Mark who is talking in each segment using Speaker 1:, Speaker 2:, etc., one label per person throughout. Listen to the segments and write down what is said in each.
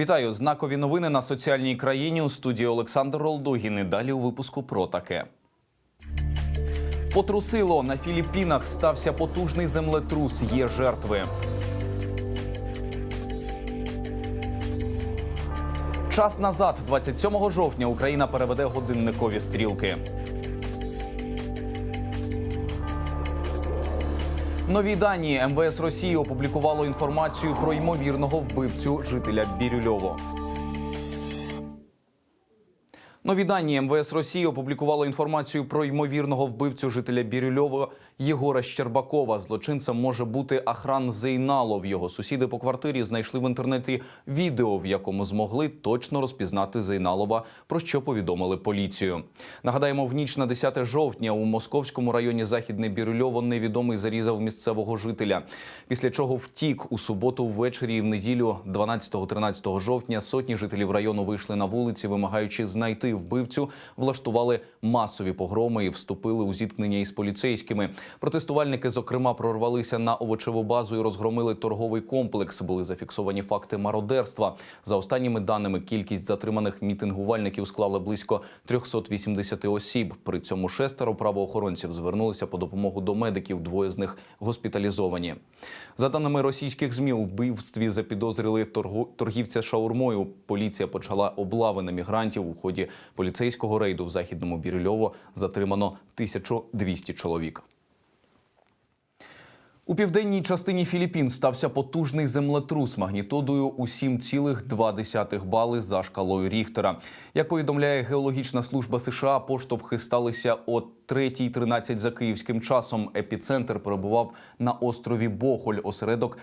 Speaker 1: Вітаю! Знакові новини на соціальній країні у студії Олександр Ролдогін. І Далі у випуску про таке. Потрусило на Філіппінах стався потужний землетрус. Є жертви. Час назад, 27 жовтня, Україна переведе годинникові стрілки. Нові дані МВС Росії опублікувало інформацію про ймовірного вбивцю жителя Бірюльово. Нові дані МВС Росії опублікувало інформацію про ймовірного вбивцю жителя Бірюльова Єгора Щербакова. Злочинцем може бути Ахран Зейналов. Його сусіди по квартирі знайшли в інтернеті відео, в якому змогли точно розпізнати Зейналова, про що повідомили поліцію. Нагадаємо, в ніч на 10 жовтня у московському районі Західне Бірюльово невідомий зарізав місцевого жителя. Після чого втік у суботу ввечері і в неділю, 12-13 жовтня, сотні жителів району вийшли на вулиці, вимагаючи знайти вбивцю, влаштували масові погроми і вступили у зіткнення із поліцейськими. Протестувальники, зокрема, прорвалися на овочеву базу і розгромили торговий комплекс. Були зафіксовані факти мародерства. За останніми даними, кількість затриманих мітингувальників склала близько 380 осіб. При цьому шестеро правоохоронців звернулися по допомогу до медиків. Двоє з них госпіталізовані. За даними російських змі, у вбивстві запідозрили торгівця шаурмою. Поліція почала облави на мігрантів. У ході поліцейського рейду в західному Бірюльово затримано 1200 чоловік. У південній частині Філіппін стався потужний землетрус магнітудою у 7,2 бали за шкалою Ріхтера. Як повідомляє геологічна служба США, поштовхи сталися о 3.13 за київським часом. Епіцентр перебував на острові Бохоль. Осередок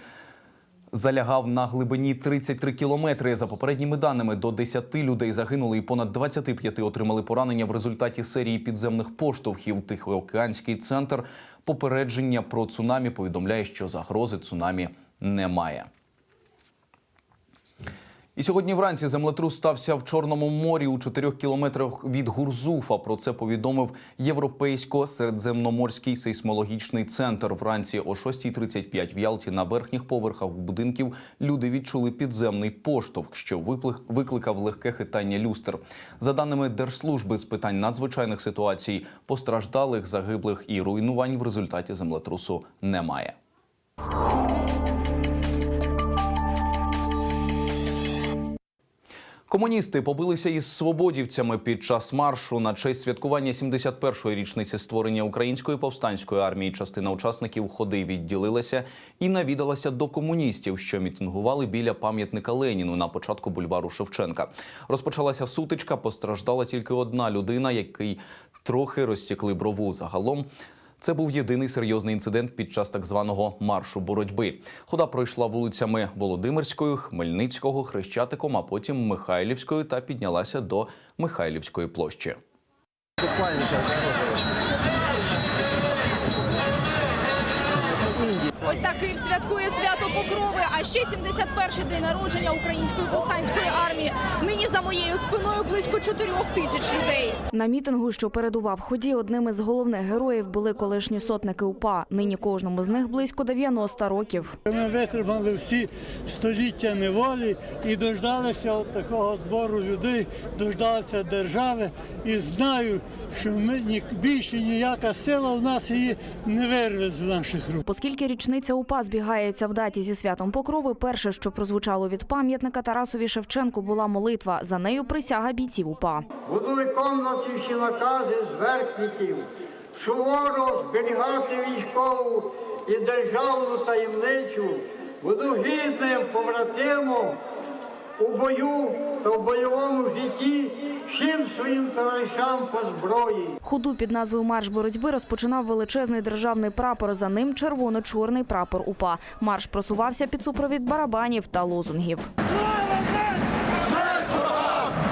Speaker 1: залягав на глибині 33 кілометри. За попередніми даними, до 10 людей загинули і понад 25 отримали поранення в результаті серії підземних поштовхів. Тихоокеанський центр попередження про цунамі повідомляє, що загрози цунамі немає. І сьогодні вранці землетрус стався в Чорному морі у 4 кілометрах від Гурзуфа. Про це повідомив Європейсько-середземноморський сейсмологічний центр. Вранці о 6.35 в Ялті на верхніх поверхах будинків люди відчули підземний поштовх, що викликав легке хитання люстр. За даними Держслужби з питань надзвичайних ситуацій, постраждалих, загиблих і руйнувань в результаті землетрусу немає. Комуністи побилися із свободівцями під час маршу на честь святкування 71-ї річниці створення української повстанської армії. Частина учасників ходи відділилася і навідалася до комуністів, що мітингували біля пам'ятника Леніну на початку бульвару Шевченка. Розпочалася сутичка. Постраждала тільки одна людина, який трохи розсікли брову. Загалом це був єдиний серйозний інцидент під час так званого маршу боротьби. Хода пройшла вулицями Володимирською, Хмельницького, Хрещатиком, а потім Михайлівською та піднялася до Михайлівської площі.
Speaker 2: Ось так Київ святкує свято Покрови, а ще 71-й день народження української повстанської армії. Нині за моєю спиною близько 4 тисяч людей.
Speaker 3: На мітингу, що передував ході, одним із головних героїв були колишні сотники УПА. Нині кожному з них близько 90 років.
Speaker 4: Ми витримали всі століття неволі і дождалися от такого збору людей, дождалися держави. І знаю, що ми ні більше ніяка сила в нас її не вирве з наших рук.
Speaker 3: Оскільки річниця УПА збігається в даті зі святом Покрови, перше, що прозвучало від пам'ятника Тарасові Шевченку, була молитва. За нею присяга бійців УПА.
Speaker 5: Буду виконувати всі накази зверхників, суворо зберігати військову і державну таємницю, буду гідним побратимом у бою та в бойовому житті всім своїм товаришам по зброї.
Speaker 3: Ходу під назвою Марш боротьби розпочинав величезний державний прапор. За ним червоно-чорний прапор УПА. Марш просувався під супровід барабанів та лозунгів.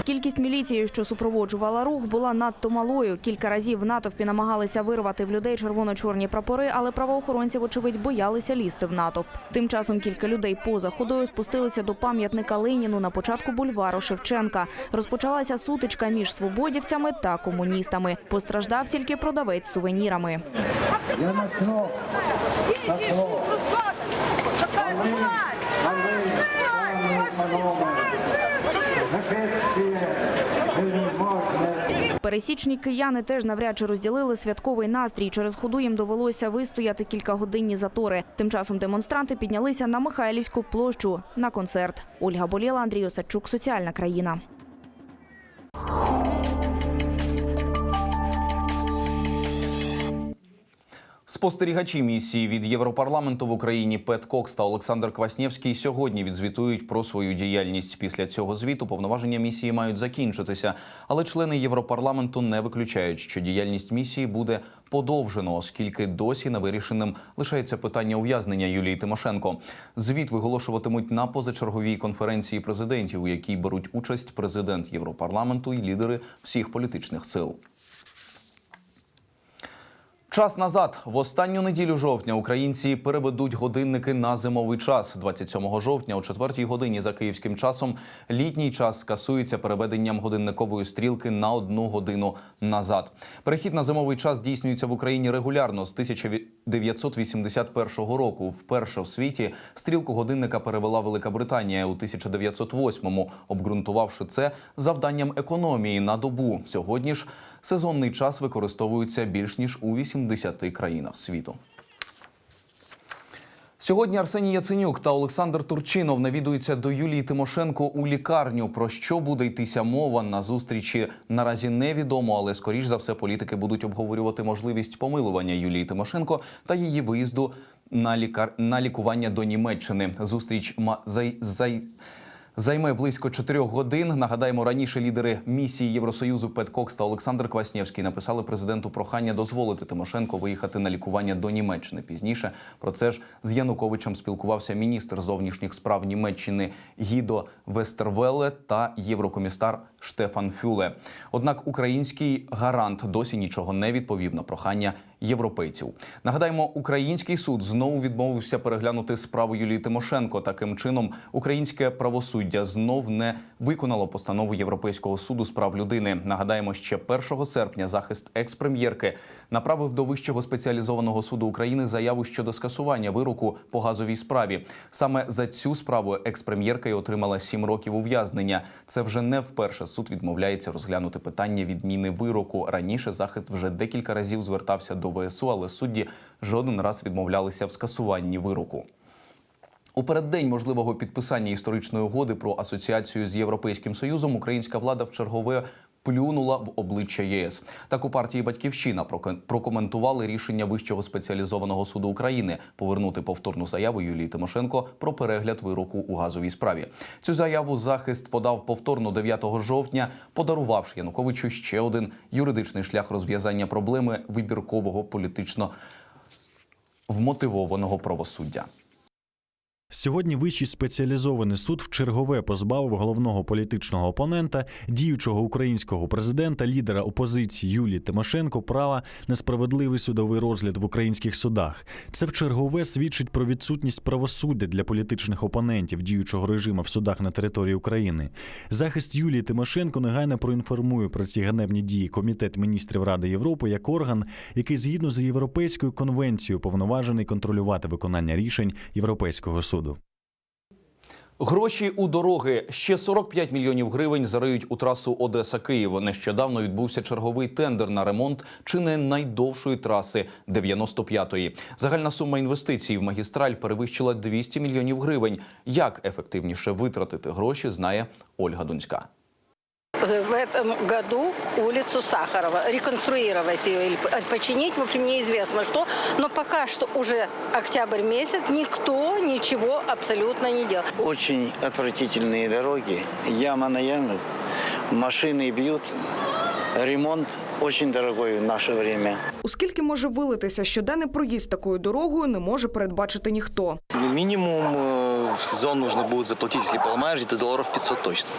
Speaker 3: Кількість міліції, що супроводжувала рух, була надто малою. Кілька разів в натовпі намагалися вирвати в людей червоно-чорні прапори, але правоохоронці, вочевидь, боялися лізти в натовп. Тим часом кілька людей поза ходою спустилися до пам'ятника Леніну на початку бульвару Шевченка. Розпочалася сутичка між свободівцями та комуністами. Постраждав тільки продавець з сувенірами.
Speaker 6: Я начну.
Speaker 3: Пересічні кияни теж навряд чи розділили святковий настрій. Через ходу їм довелося вистояти кількагодинні затори. Тим часом демонстранти піднялися на Михайлівську площу на концерт. Ольга Боліла, Андрій Осадчук, Соціальна країна.
Speaker 1: Спостерігачі місії від Європарламенту в Україні Пет Кокс та Олександр Кваснєвський сьогодні відзвітують про свою діяльність. Після цього звіту повноваження місії мають закінчитися, але члени Європарламенту не виключають, що діяльність місії буде подовжено, оскільки досі невирішеним лишається питання ув'язнення Юлії Тимошенко. Звіт виголошуватимуть на позачерговій конференції президентів, у якій беруть участь президент Європарламенту і лідери всіх політичних сил. Час назад, в останню неділю жовтня, українці переведуть годинники на зимовий час. 27 жовтня, о 4 годині за київським часом, літній час скасується переведенням годинникової стрілки на одну годину назад. Перехід на зимовий час здійснюється в Україні регулярно з 1981 року. Вперше в світі стрілку годинника перевела Велика Британія у 1908-му, обґрунтувавши це завданням економії на добу. Сьогодні ж сезонний час використовується більш ніж у 80 країнах світу. Сьогодні Арсеній Яценюк та Олександр Турчинов навідуються до Юлії Тимошенко у лікарню. Про що буде йтися мова на зустрічі наразі невідомо, але скоріш за все політики будуть обговорювати можливість помилування Юлії Тимошенко та її виїзду на лікар на лікування до Німеччини. Зустріч ма зай, зай... Займе близько чотирьох годин. Нагадаємо, раніше лідери місії Євросоюзу Пет Кокс та Олександр Кваснєвський написали президенту прохання дозволити Тимошенко виїхати на лікування до Німеччини. Пізніше про це ж з Януковичем спілкувався міністр зовнішніх справ Німеччини Гідо Вестервеле та єврокомістар Штефан Фюле. Однак український гарант досі нічого не відповів на прохання європейців. Нагадаємо, український суд знову відмовився переглянути справу Юлії Тимошенко. Таким чином, українське правосуддя знов не виконало постанову Європейського суду з прав людини. Нагадаємо, ще 1 серпня захист екс-прем'єрки направив до вищого спеціалізованого суду України заяву щодо скасування вироку по газовій справі. Саме за цю справу екс-прем'єрка й отримала 7 років ув'язнення. Це вже не вперше суд відмовляється розглянути питання відміни вироку. Раніше захист вже декілька разів звертався до ВСУ, але судді жоден раз відмовлялися в скасуванні вироку. У переддень можливого підписання історичної угоди про асоціацію з Європейським Союзом українська влада в чергове плюнула в обличчя ЄС. Так у партії Батьківщина прокоментували рішення Вищого спеціалізованого суду України повернути повторну заяву Юлії Тимошенко про перегляд вироку у газовій справі. Цю заяву захист подав повторно 9 жовтня, подарувавши Януковичу ще один юридичний шлях розв'язання проблеми вибіркового політично вмотивованого правосуддя.
Speaker 6: Сьогодні вищий спеціалізований суд в чергове позбавив головного політичного опонента, діючого українського президента, лідера опозиції Юлії Тимошенко права на справедливий судовий розгляд в українських судах. Це в чергове свідчить про відсутність правосуддя для політичних опонентів діючого режиму в судах на території України. Захист Юлії Тимошенко негайно проінформує про ці ганебні дії Комітет міністрів Ради Європи як орган, який згідно з європейською конвенцією повноважений контролювати виконання рішень Європейського суду.
Speaker 1: Гроші у дороги ще 45 мільйонів гривень зариють у трасу Одеса Київ. Нещодавно відбувся черговий тендер на ремонт чи не найдовшої траси 95-ї. Загальна сума інвестицій в магістраль перевищила 200 мільйонів гривень. Як ефективніше витратити гроші, знає Ольга Дунська.
Speaker 7: в этом году улицу Сахарова, реконструировать ее или п- починить, в общем, неизвестно что, но пока что уже октябрь месяц, никто ничего абсолютно не делал.
Speaker 8: Очень отвратительные дороги, яма на яму, машины бьют. Ремонт очень дорогой в наше время.
Speaker 9: У скільки може вилитися щоденний проїзд такою дорогою, не може передбачити ніхто.
Speaker 10: Минимум э, в сезон нужно будет заплатить, если поломаешь, где-то долларов 500 точно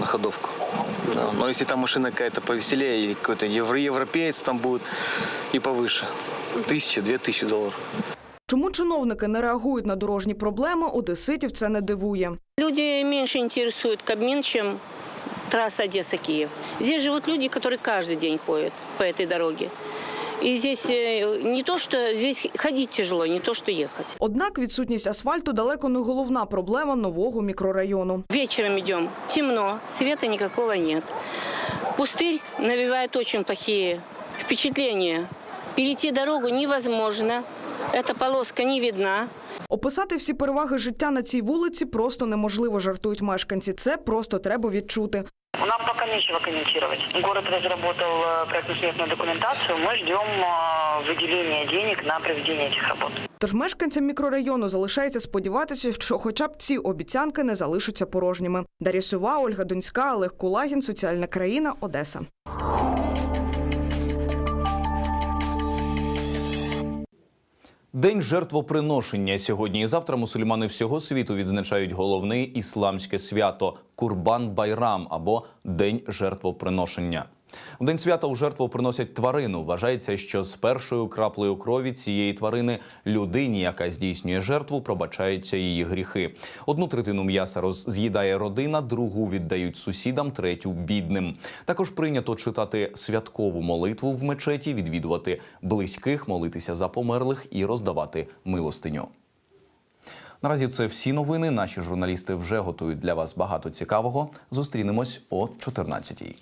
Speaker 10: на ходовку. Да. Но если там машина какая-то повеселее или какой-то евро европеец там будет и повыше, тысяча, две тысячи долларов.
Speaker 9: Чому чиновники не реагують на дорожні проблеми, одеситів це не дивує.
Speaker 11: Люди меньше интересует Кабмин, чем трасса Одесса-Киев. Здесь живут люди, которые каждый день ходят по этой дороге. И здесь э, не то, что здесь ходить тяжело, не то, что ехать.
Speaker 9: Однак відсутність асфальту далеко не головна проблема нового мікрорайону.
Speaker 11: Вечером идем, темно, света никакого нет. Пустырь навевает очень плохие впечатления. Перейти дорогу невозможно. Эта полоска не видна.
Speaker 9: Описати всі переваги життя на цій вулиці просто неможливо, жартують мешканці. Це просто треба відчути.
Speaker 12: Нам пока нечего комментировать. Город разработал э, проектно-сметную документацию. Мы ждем э, выделения денег на проведение этих работ.
Speaker 9: Тож мешканцям мікрорайону залишається сподіватися, що хоча б ці обіцянки не залишаться порожніми. Дар'я Сува, Ольга Донська, Олег Кулагін, Соціальна країна, Одеса.
Speaker 1: День жертвоприношення сьогодні і завтра мусульмани всього світу відзначають головне ісламське свято Курбан Байрам або День жертвоприношення. У день свята у жертву приносять тварину. Вважається, що з першою краплею крові цієї тварини людині, яка здійснює жертву, пробачаються її гріхи. Одну третину м'яса роз- з'їдає родина, другу віддають сусідам, третю бідним. Також прийнято читати святкову молитву в мечеті, відвідувати близьких, молитися за померлих і роздавати милостиню. Наразі це всі новини. Наші журналісти вже готують для вас багато цікавого. Зустрінемось о 14-й.